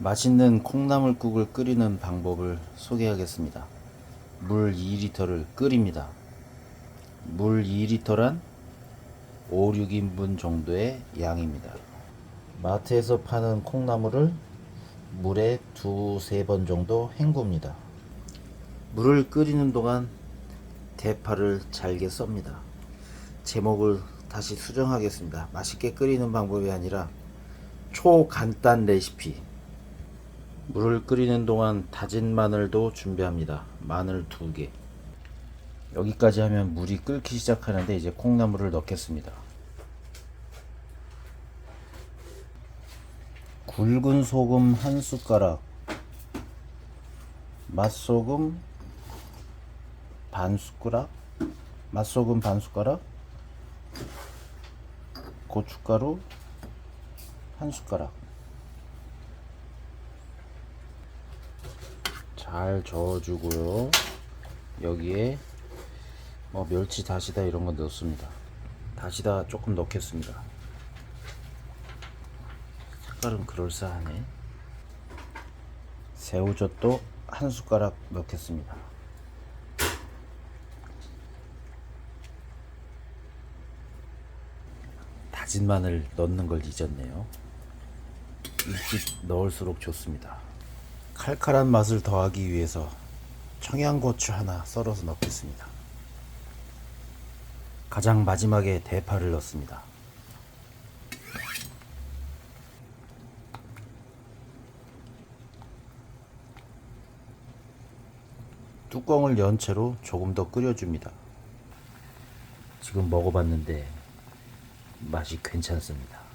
맛있는 콩나물국을 끓이는 방법을 소개하겠습니다. 물 2리터를 끓입니다. 물 2리터란 5, 6인분 정도의 양입니다. 마트에서 파는 콩나물을 물에 두세 번 정도 헹굽니다. 물을 끓이는 동안 대파를 잘게 썹니다. 제목을 다시 수정하겠습니다. 맛있게 끓이는 방법이 아니라 초간단 레시피. 물을 끓이는 동안 다진 마늘도 준비합니다. 마늘 두 개. 여기까지 하면 물이 끓기 시작하는데 이제 콩나물을 넣겠습니다. 굵은 소금 한 숟가락, 맛소금 반 숟가락, 맛소금 반 숟가락, 고춧가루 한 숟가락. 잘 저어주고요. 여기에 뭐 멸치 다시다 이런 거 넣습니다. 다시다 조금 넣겠습니다. 색깔은 그럴싸하네. 새우젓도 한 숟가락 넣겠습니다. 다진 마늘 넣는 걸 잊었네요. 일찍 넣을수록 좋습니다. 칼칼한 맛을 더하기 위해서 청양고추 하나 썰어서 넣겠습니다. 가장 마지막에 대파를 넣습니다. 뚜껑을 연 채로 조금 더 끓여줍니다. 지금 먹어봤는데 맛이 괜찮습니다.